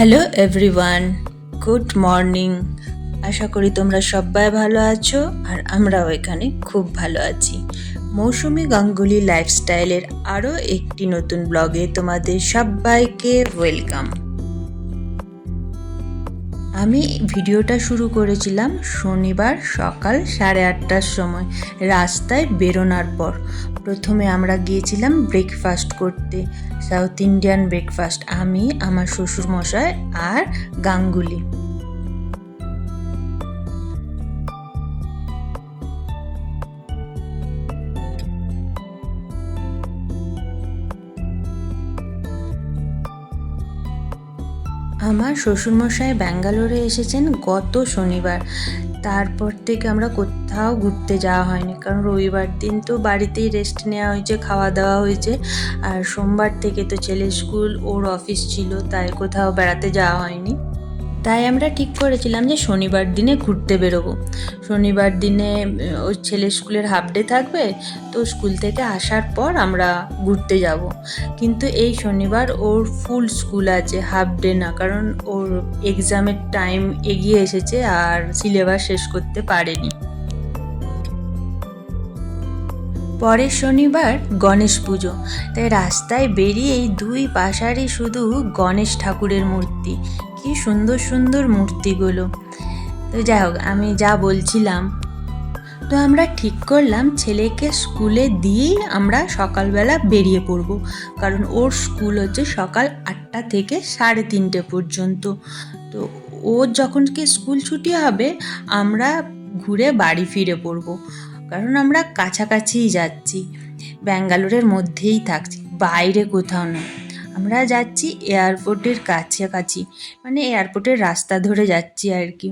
Hello everyone good morning আশা করি তোমরা সবাই ভালো আছো আর আমরাও এখানে খুব ভালো আছি। মৌসুমি গাঙ্গুলি লাইফস্টাইলের আরও একটি নতুন ব্লগে তোমাদের সবাইকে ওয়েলকাম আমি ভিডিওটা শুরু করেছিলাম শনিবার সকাল সাড়ে আটটার সময়, রাস্তায় বেরোনোর পর। প্রথমে আমরা গিয়েছিলাম ব্রেকফাস্ট করতে সাউথ ইন্ডিয়ান ব্রেকফাস্ট আমি, আমার শ্বশুরমশাই আর গাঙ্গুলি। আমার শ্বশুরমশাই ব্যাঙ্গালোরে এসেছেন গত শনিবার। তারপর থেকে আমরা কোথাও ঘুরতে যাওয়া হয়নি, কারণ রবিবার দিন তো বাড়িতেই রেস্ট নেওয়া হয়েছে, খাওয়া দাওয়া হয়েছে। আর সোমবার থেকে তো ছেলে স্কুল ওর অফিস ছিল, তাই কোথাও বেড়াতে যাওয়া হয়নি। তাই আমরা ঠিক করেছিলাম যে শনিবার দিনে ঘুরতে বেরোবো। শনিবার দিনে ওর ছেলে স্কুলের হাফ ডে থাকবে, তো স্কুল থেকে আসার পর আমরা ঘুরতে যাব। কিন্তু এই শনিবার ওর ফুল স্কুল আছে হাফ ডে না, কারণ ওর এক্সামের টাইম এগিয়ে এসেছে আর সিলেবাস শেষ করতে পারেনি। পরের শনিবার গণেশ পুজো। তাই রাস্তায় বেরিয়ে এই দুই পাশারই শুধু গণেশ ঠাকুরের মূর্তি। কি সুন্দর সুন্দর মূর্তিগুলো। তো যাই হোক, আমি যা বলছিলাম। তো আমরা ঠিক করলাম, ছেলেকে স্কুলে দিয়েই আমরা সকালবেলা বেরিয়ে পড়ব। কারণ ওর স্কুল হচ্ছে সকাল আটটা থেকে সাড়ে তিনটে পর্যন্ত। তো ওর যখন কি স্কুল ছুটি হবে, আমরা ঘুরে বাড়ি ফিরে পড়ব। কারণ আমরা কাছাকাছিই যাচ্ছি, ব্যাঙ্গালোরের মধ্যেই থাকছি, বাইরে কোথাও না। আমরা যাচ্ছি এয়ারপোর্টের কাছাকাছি মানে এয়ারপোর্টের রাস্তা ধরে যাচ্ছি আর কি।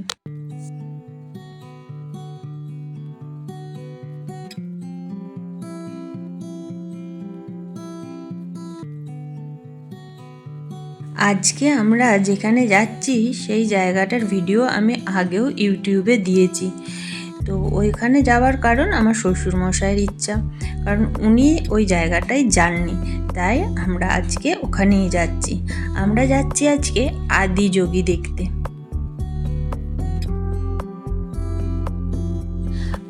আজকে আমরা যেখানে যাচ্ছি, সেই জায়গাটার ভিডিও আমি আগেও ইউটিউবে দিয়েছি। তো ওইখানে যাওয়ার কারণ আমার শ্বশুর মশাইয়ের ইচ্ছা। কারণ উনি ওই জায়গাটায় যাননি তাই আমরা আজকে ওখানেই যাচ্ছি। আমরা যাচ্ছি আজকে আদি যোগী দেখতে।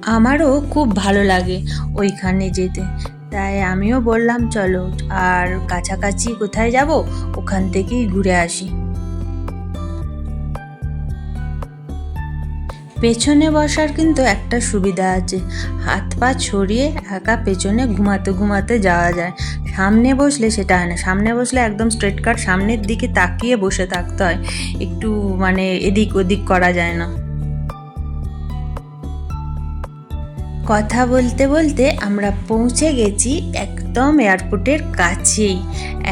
আমারও খুব ভালো লাগে ওইখানে যেতে। তাই আমিও বললাম, চলো, আর কাছাকাছি কোথায় যাব? ওখান থেকেই ঘুরে আসি। পেছনে বসার কিন্তু একটা সুবিধা আছে। হাত পা ছড়িয়ে একা পেছনে ঘুমাতে ঘুমাতে যাওয়া যায়। সামনে বসলে সেটা হয় না। সামনে বসলে একদম স্ট্রেট কাট সামনের দিকে তাকিয়ে বসে থাকতে হয়। একটু মানে এদিক ওদিক করা যায় না। কথা বলতে বলতে আমরা পৌঁছে গেছি একদম এয়ারপোর্টের কাছেই।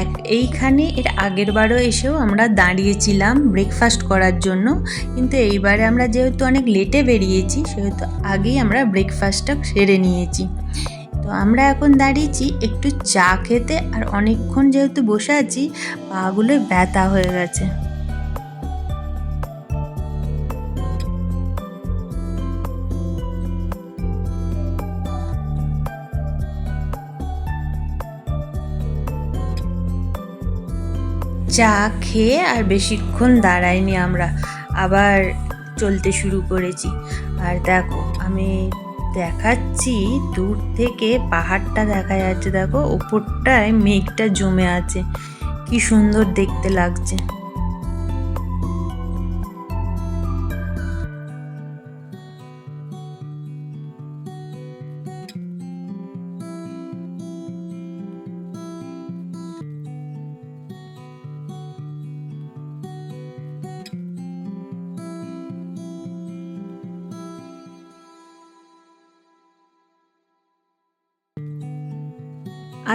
এক এইখানে এর আগের বারও এসেও আমরা দাঁড়িয়েছিলাম ব্রেকফাস্ট করার জন্য। কিন্তু এইবারে আমরা যেহেতু অনেক লেটে বেরিয়েছি, সেহেতু আগেই আমরা ব্রেকফাস্টটা সেরে নিয়েছি। তো আমরা এখন দাঁড়িয়েছি একটু চা খেতে আর অনেকক্ষণ যেহেতু বসে আছি পাগুলো ব্যথা হয়ে গেছে। চা খেয়ে আর বেশিক্ষণ দাঁড়াইনি আমরা। আবার চলতে শুরু করেছি। আর দেখো, আমি দেখাচ্ছি, দূর থেকে পাহাড়টা দেখা যাচ্ছে। দেখো, ওপরটায় মেঘটা জমে আছে। কি সুন্দর দেখতে লাগছে।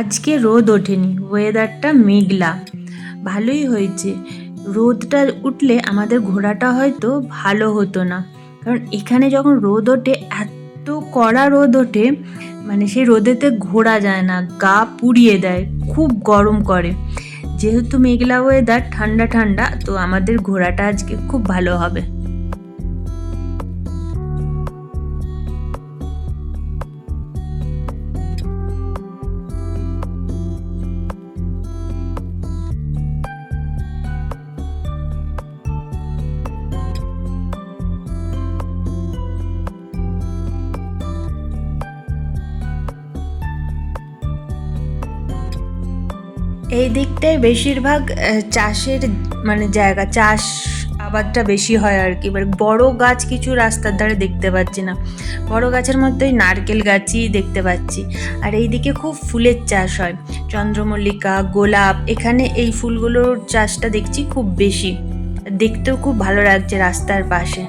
আজকে রোদ ওঠেনি ওয়েদারটা মেঘলা। ভালোই হয়েছে। রোদটা উঠলে আমাদের ঘোরাটা হয়তো ভালো হতো না। কারণ এখানে যখন রোদ ওঠে, এত কড়া রোদ ওঠে মানে সেই রোদেতে ঘোরা যায় না, গা পুড়িয়ে দেয়, খুব গরম করে। যেহেতু মেঘলা ওয়েদার ঠান্ডা ঠান্ডা, তো আমাদের ঘোরাটা আজকে খুব ভালো হবে। এই দিকটায় বেশিরভাগ চাষের মানে জায়গা, চাষ আবাদটা বেশি হয় আর কি। এবার বড় গাছ কিছু রাস্তার ধারে দেখতে পাচ্ছি না। বড় গাছের মধ্যে ওই নারকেল গাছই দেখতে পাচ্ছি। আর এইদিকে খুব ফুলের চাষ হয়। চন্দ্রমল্লিকা, গোলাপ, এখানে এই ফুলগুলোর চাষটা দেখছি খুব বেশি। দেখতেও খুব ভালো লাগছে রাস্তার পাশে।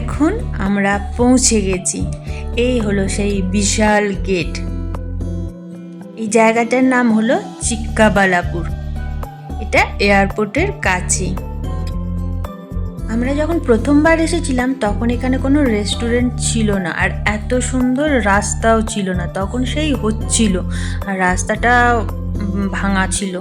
এখন আমরা পৌঁছে গেছি। এই হলো সেই বিশাল গেট। এই জায়গাটার নাম হলো চিক্কাবালাপুর। এটা এয়ারপোর্টের কাছেই আমরা যখন প্রথমবার এসেছিলাম, তখন এখানে কোনো রেস্টুরেন্ট ছিল না, আর এত সুন্দর রাস্তাও ছিল না, তখন সেই হচ্ছিল, আর রাস্তাটা ভাঙা ছিল।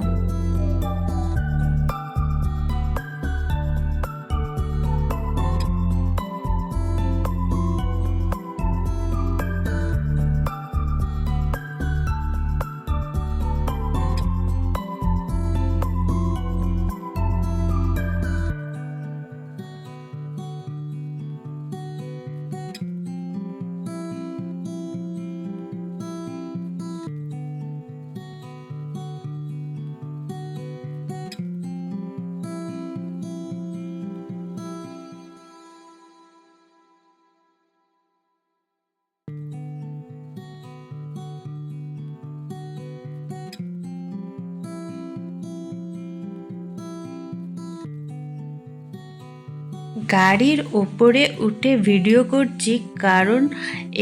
গাড়ির ওপরে উঠে ভিডিও করছি, কারণ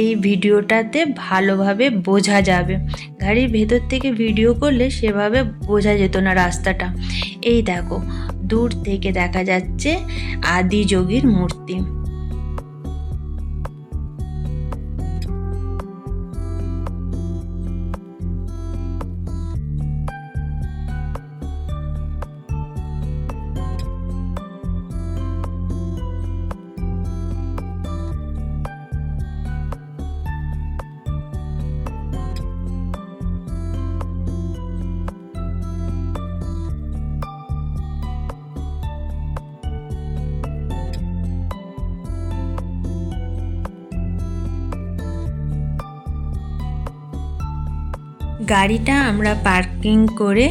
এই ভিডিওটাতে ভালোভাবে বোঝা যাবে। গাড়ির ভেতর থেকে ভিডিও করলে সেভাবে বোঝা যেত না রাস্তাটা। এই দেখো, দূর থেকে দেখা যাচ্ছে আদি যোগীর মূর্তি। গাড়িটা আমরা পার্কিং করে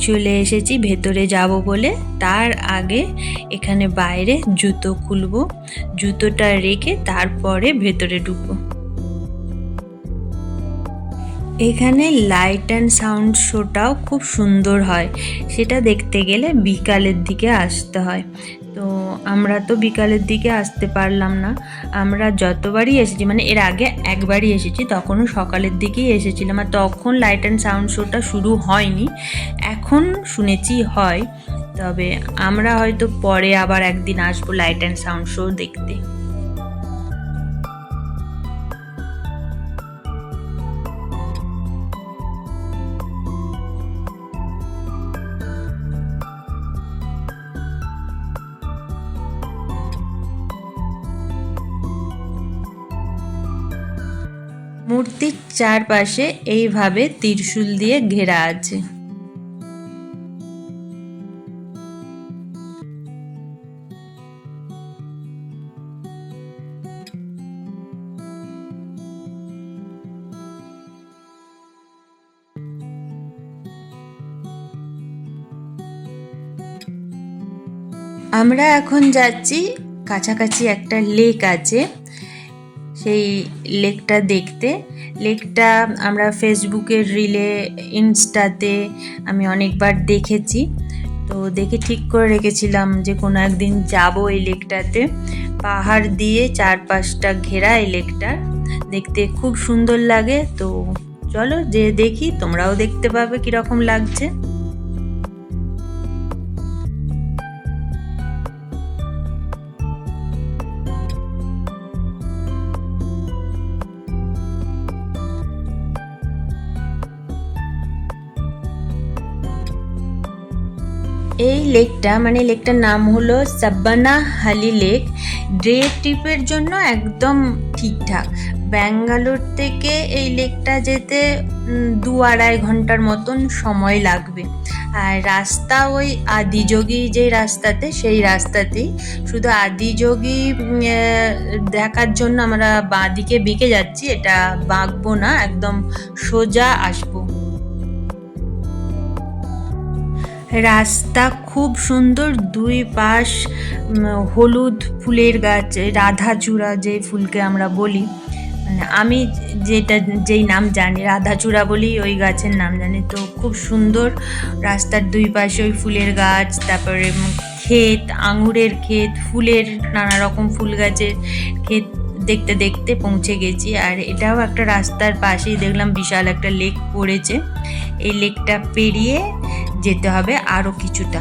চলে এসেছি, ভেতরে যাব বলে। তার আগে এখানে বাইরে জুতো খুলবো, জুতোটা রেখে তারপরে ভেতরে ঢুকবো। এখানে লাইট অ্যান্ড সাউন্ড শোটাও খুব সুন্দর হয়। সেটা দেখতে গেলে বিকালের দিকে আসতে হয়। আমরা তো বিকালের দিকে আসতে পারলাম না। আমরা যতবারই এসেছি মানে এর আগে একবারই এসেছি, তখনও সকালের দিকেই এসেছিলাম আর তখন লাইট অ্যান্ড সাউন্ড শোটা শুরু হয়নি। এখন শুনেছি হয়, তবে আমরা হয়তো পরে আবার একদিন আসব লাইট অ্যান্ড সাউন্ড শো দেখতে। চারপাশে এইভাবে ত্রিশূল দিয়ে ঘেরা আছে। আমরা এখন যাচ্ছি কাছাকাছি একটা লেক আছে। সেই লেকটা দেখতে। লেকটা আমরা ফেসবুকের রিলে, ইনস্টাতে আমি অনেকবার দেখেছি। তো দেখে ঠিক করে রেখেছিলাম যে কোনো একদিন যাব এই লেকটাতে। পাহাড় দিয়ে চারপাশটা ঘেরা এই লেকটার। দেখতে খুব সুন্দর লাগে। তো চলো যে দেখি, তোমরাও দেখতে পাবে কীরকম লাগছে। লেকটা মানে লেকটার নাম হলো সাব্বানা হালি লেক। ডে ট্রিপের জন্য একদম ঠিকঠাক। ব্যাঙ্গালোর থেকে এই লেকটা যেতে দু আড়াই ঘণ্টার মতন সময় লাগবে। আর রাস্তা ওই আদিযোগী যে রাস্তাতে, সেই রাস্তাতেই। শুধু আদিযোগী দেখার জন্য আমরা বাঁদিকে বেঁকে যাচ্ছি, এটা বাঁকবো না, একদম সোজা আসব। রাস্তা খুব সুন্দর, দুই পাশ হলুদ ফুলের গাছ রাধাচূড়া যে ফুলকে আমরা বলি। মানে আমি যেটা, যেই নাম জানি, রাধাচূড়া বলি, ওই গাছের নাম জানি। তো খুব সুন্দর রাস্তার দুই পাশে ওই ফুলের গাছ, তারপরে ক্ষেত, আঙুরের ক্ষেত, ফুলের নানা রকম ফুল গাছের ক্ষেত। দেখতে দেখতে পৌঁছে গেছি আর এটাও একটা রাস্তার পাশেই দেখলাম বিশাল একটা লেক পড়েছে। এই লেকটা পেরিয়ে যেতে হবে আরও কিছুটা।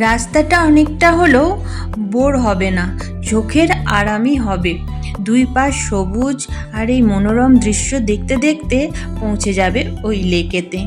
রাস্তাটা অনেকটা হলেও বোর হবে না, চোখের আরামই হবে। দুই পাশ সবুজ আর এই মনোরম দৃশ্য দেখতে দেখতে পৌঁছে যাবে ওই লেকেতে।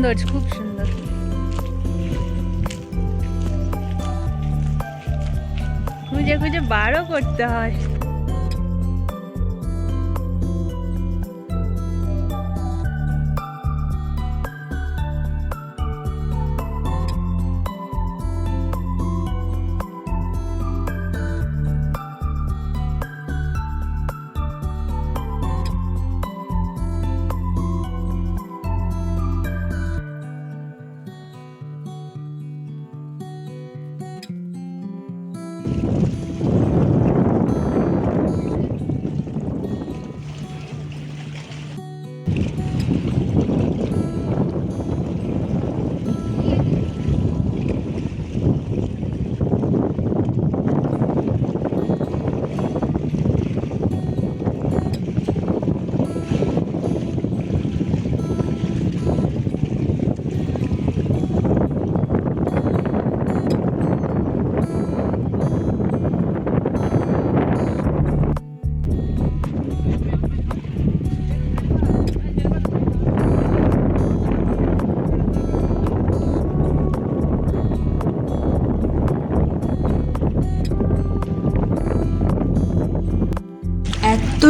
সুন্দর খুব সুন্দর। খুঁজে খুঁজে বারও করতে হয়।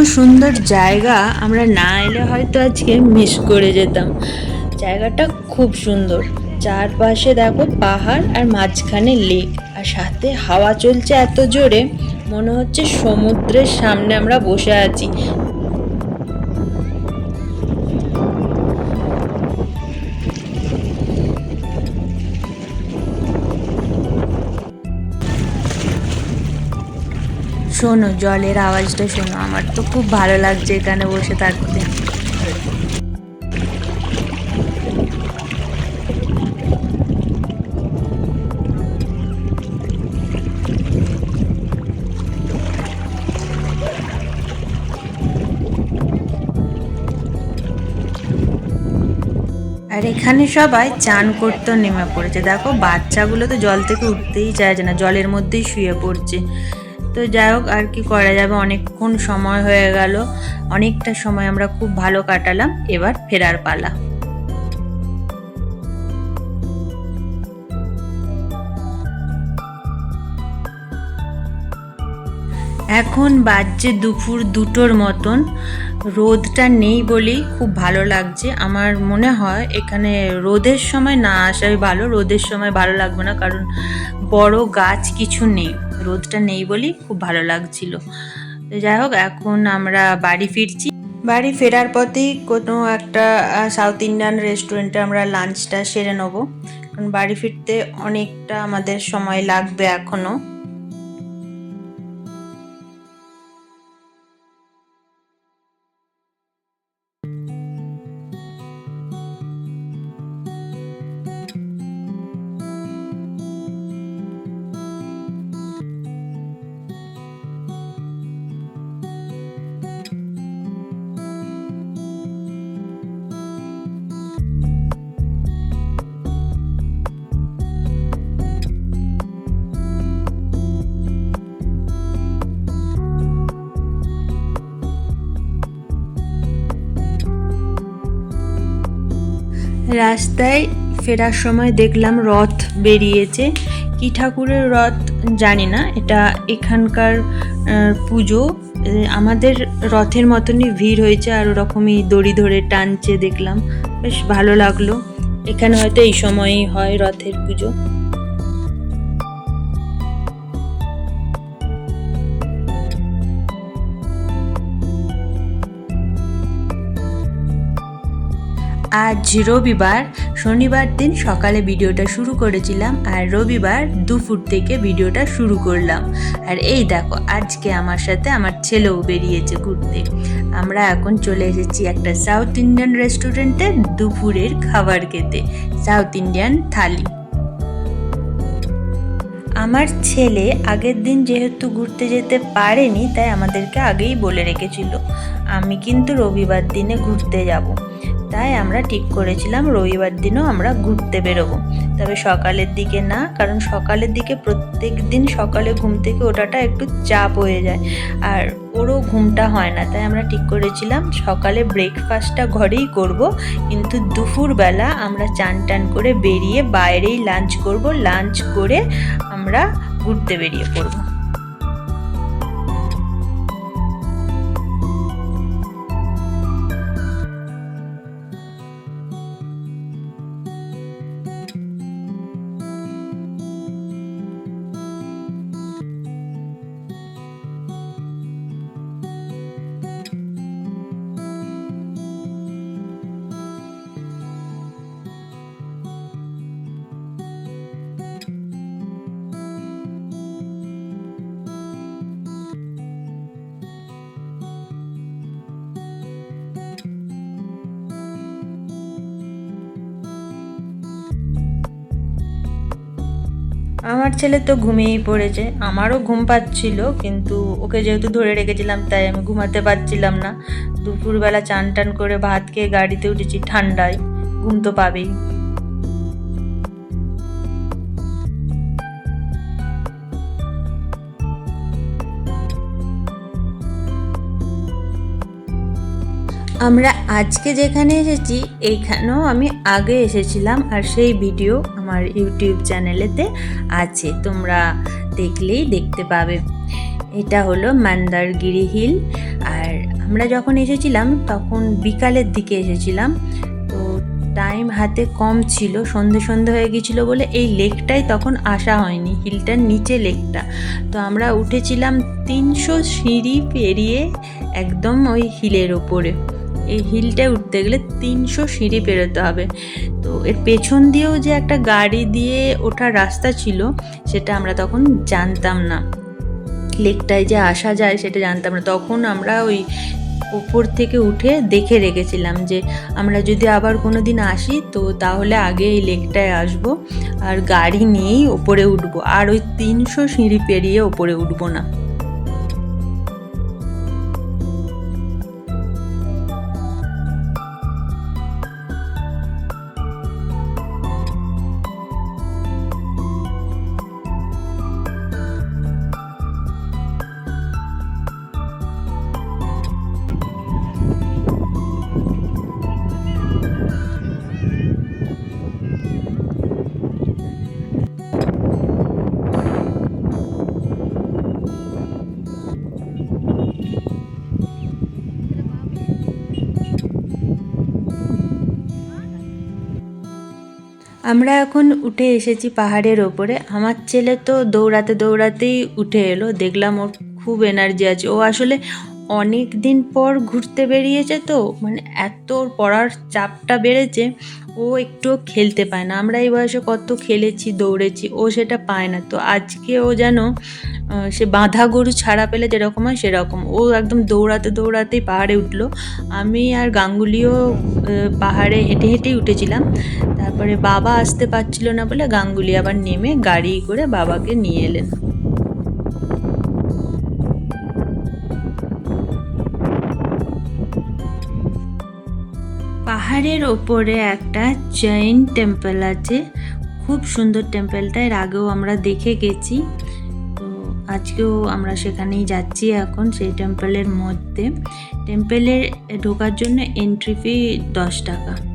সুন্দর জায়গা, আমরা না এলে হয়তো আজকে মিস করে যেতাম। জায়গাটা খুব সুন্দর। চারপাশে দেখো পাহাড় আর মাঝখানে লেক আর সাথে হাওয়া চলছে এত জোরে, মনে হচ্ছে সমুদ্রের সামনে আমরা বসে আছি। শোনো, জলের আওয়াজটা শোনো, আমার তো খুব ভালো লাগছে এখানে বসে থাকতে। আর এখানে সবাই চান করতেও নেমে পড়েছে। দেখো, বাচ্চাগুলো তো জল থেকে উঠতেই চাইছে না, জলের মধ্যেই শুয়ে পড়ছে। তো যাই হোক, আর কি করা যাবে? অনেকক্ষণ সময় হয়ে গেল। অনেকটা সময় আমরা খুব ভালো কাটালাম। এবার ফেরার পালা। এখন বাজছে দুপুর দুটোর মতন। রোদটা নেই বলেই খুব ভালো লাগছে। আমার মনে হয় এখানে রোদের সময় না আসাই ভালো। রোদের সময় ভালো লাগবে না, কারণ বড় গাছ কিছু নেই। রোদটা নেই বলেই খুব ভালো লাগছিল। তো যাই হোক, এখন আমরা বাড়ি ফিরছি। বাড়ি ফেরার পথেই কোনো একটা সাউথ ইন্ডিয়ান রেস্টুরেন্টে আমরা লাঞ্চটা সেরে নেব। কারণ বাড়ি ফিরতে অনেকটা আমাদের সময় লাগবে এখনও রাস্তায় ফেরার সময় দেখলাম রথ বেরিয়েছে। কি ঠাকুরের রথ জানি না, এটা এখানকার পুজো। আমাদের রথের মতনই ভিড় হয়েছে আর ওরকমই দড়ি ধরে টানছে দেখলাম। বেশ ভালো লাগল। এখানে হয়তো এই সময়ই হয় রথের পুজো। আজ রবিবার শনিবার দিন সকালে ভিডিওটা শুরু করেছিলাম আর রবিবার দুপুর থেকে ভিডিওটা শুরু করলাম। আর এই দেখো, আজকে আমার সাথে আমার ছেলেও বেরিয়েছে ঘুরতে। আমরা এখন চলে এসেছি একটা সাউথ ইন্ডিয়ান রেস্টুরেন্টে দুপুরের খাবার খেতে। South Indian thali. আমার ছেলে আগের দিন যেহেতু ঘুরতে যেতে পারেনি, তাই আমাদেরকে আগেই বলে রেখেছিল, আমি কিন্তু রবিবার দিনে ঘুরতে যাব। তাই আমরা ঠিক করেছিলাম রবিবার দিনও আমরা ঘুরতে বেরোবো। তবে সকালের দিকে না, কারণ সকালের দিকে প্রত্যেক দিন সকালে ঘুম থেকে ওঠাটা একটু চাপ হয়ে যায়, আর ওরও ঘুমটা হয় না। তাই আমরা ঠিক করেছিলাম সকালে ব্রেকফাস্টটা ঘরেই করব, কিন্তু দুপুরবেলা আমরা চান টান করে বেরিয়ে বাইরেই লাঞ্চ করব। লাঞ্চ করে আমরা ঘুরতে বেরিয়ে পড়ব। আমার ছেলে তো ঘুমিয়েই পড়েছে, আমারও ঘুম পাচ্ছিল, কিন্তু ওকে যেহেতু ধরে রেখেছিলাম, তাই আমি ঘুমাতে পারছিলাম না। দুপুরবেলা চান টান করে ভাত খেয়ে গাড়িতে উঠেছি, ঠান্ডায়, ঘুম তো পাবেই। আমরা আজকে যেখানে এসেছি, এইখানেও আমি আগে এসেছিলাম আর সেই ভিডিও আমার ইউটিউব চ্যানেলেতে আছে। তোমরা দেখলেই দেখতে পাবে। এটা হলো মান্দারগিরি হিল। আর আমরা যখন এসেছিলাম, তখন বিকালের দিকে এসেছিলাম। তো টাইম হাতে কম ছিল, সন্ধে সন্ধে হয়ে গেছিল বলে এই লেকটাই তখন আসা হয়নি, হিলটার নিচে লেকটা। তো আমরা উঠেছিলাম তিনশো সিঁড়ি পেরিয়ে একদম ওই হিলের ওপরে এই হিলটায় উঠতে গেলে তিনশো সিঁড়ি পেরোতে হবে। তো এর পেছন দিয়েও যে একটা গাড়ি দিয়ে ওঠার রাস্তা ছিল, সেটা আমরা তখন জানতাম না। লেকটায় যে আসা যায় সেটা জানতাম না। তখন আমরা ওই উপর থেকে উঠে দেখে রেখেছিলাম যে, আমরা যদি আবার কোনো দিন আসি, তো তাহলে আগে এই লেকটায় আসব আর গাড়ি নিয়েই ওপরে উঠবো। আর ওই তিনশো সিঁড়ি পেরিয়ে ওপরে উঠবো না। আমরা এখন উঠে এসেছি পাহাড়ের ওপরে। আমার ছেলে তো দৌড়াতে দৌড়াতেই উঠে এলো। দেখলাম ওর খুব এনার্জি আছে। ও আসলে অনেক দিন পর ঘুরতে বেরিয়েছে তো। মানে এত পড়ার চাপটা বেড়েছে। ও একটু খেলতে পায় না। আমরা এই বয়সে কত খেলেছি, দৌড়েছি, ও সেটা পায় না। তো আজকে ও যেন সে বাঁধা গরু ছাড়া পেলে যেরকম হয় সেরকম। ও একদম দৌড়াতে দৌড়াতেই পাহাড়ে উঠল। আমি আর গাঙ্গুলিও পাহাড়ে হেঁটে হেঁটেই উঠেছিলাম। তারপরে বাবা আসতে পারছিল না বলে গাঙ্গুলি আবার নেমে গাড়ি করে বাবাকে নিয়ে এলেন। পাহাড়ের ওপরে একটা জৈন টেম্পল আছে। খুব সুন্দর টেম্পলটা এর আগেও আমরা দেখে গেছি। তো আজকেও আমরা সেখানেই যাচ্ছি এখন, সেই টেম্পলের মধ্যে। টেম্পলে ঢোকার জন্য এন্ট্রি ফি দশ টাকা।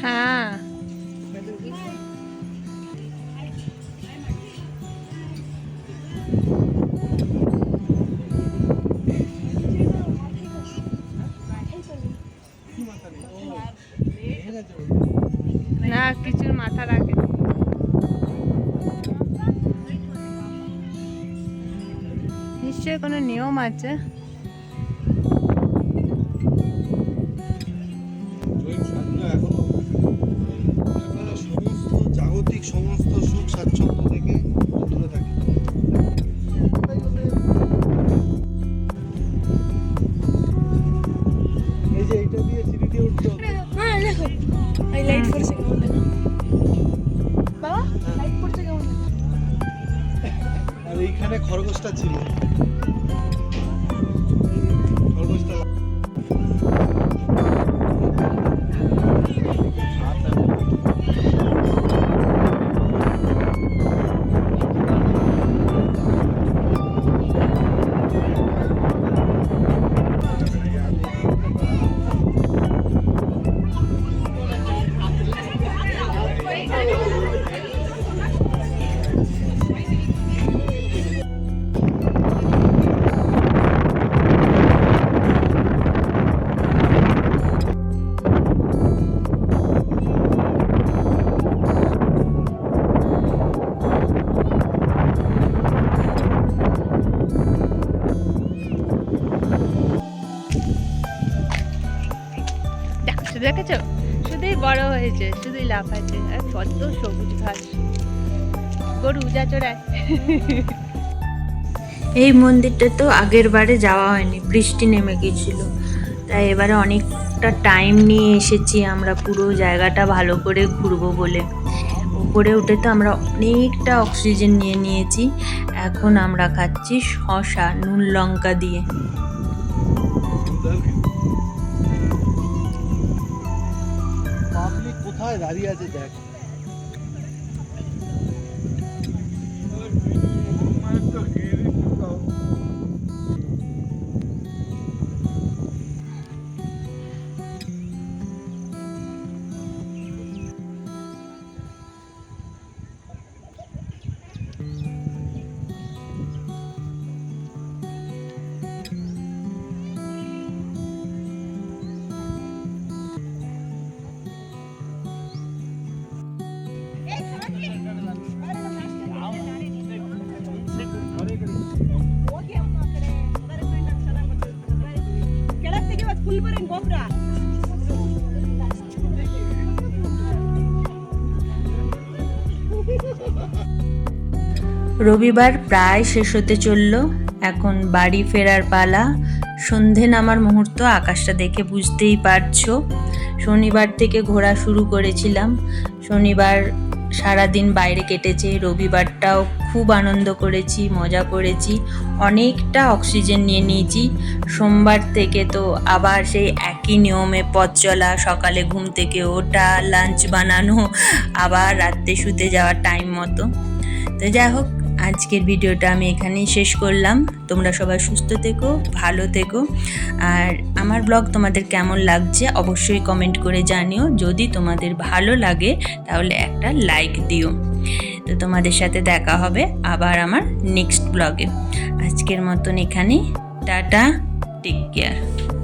হ্যাঁ। না কিছুর মাথা রাখে নিশ্চয়ই কোনো নিয়ম আছে? এই দেখেছ? শুধুই বড় হয়েছে, শুধুই লাফাচ্ছে আর কত সবুজ ঘাস। গরু, যা চড়ায় এই মন্দিরটা তো আগের বারে যাওয়া হয়নি, বৃষ্টি নেমে গিয়েছিল তাই এবারে অনেকটা টাইম নিয়ে এসেছি আমরা, পুরো জায়গাটা ভালো করে ঘুরবো বলে। উপরে উঠে তো আমরা অনেকটা অক্সিজেন নিয়ে নিয়েছি। এখন আমরা খাচ্ছি শশা নুন লঙ্কা দিয়ে। দাঁড়িয়ে আছে দেখ। রবিবার প্রায় শেষ হতে চলল। এখন বাড়ি ফেরার পালা। সন্ধে নামার মুহূর্ত আকাশটা দেখে বুঝতেই পারছ। শনিবার থেকে ঘোরা শুরু করেছিলাম। শনিবার সারাদিন বাইরে কেটেছে। রবিবারটাও খুব আনন্দ করেছি, মজা করেছি। অনেকটা অক্সিজেন নিয়ে নিয়েছি। সোমবার থেকে তো আবার সেই একই নিয়মে পথ চলা, সকালে ঘুম থেকে ওটা লাঞ্চ বানানো, আবার রাত্রে শুতে যাওয়ার টাইম মতো। তো যাই হোক আজকের ভিডিওটা আমি এখানেই শেষ করলাম। তোমরা সবাই সুস্থ থেকো, ভালো থেকো। আর আমার ব্লগ তোমাদের কেমন লাগছে অবশ্যই কমেন্ট করে জানিও। যদি তোমাদের ভালো লাগে, তাহলে একটা লাইক দিও। তো তোমাদের সাথে দেখা হবে আবার আমার নেক্সট ব্লগে। আজকের মতন এখানেই। Tata take care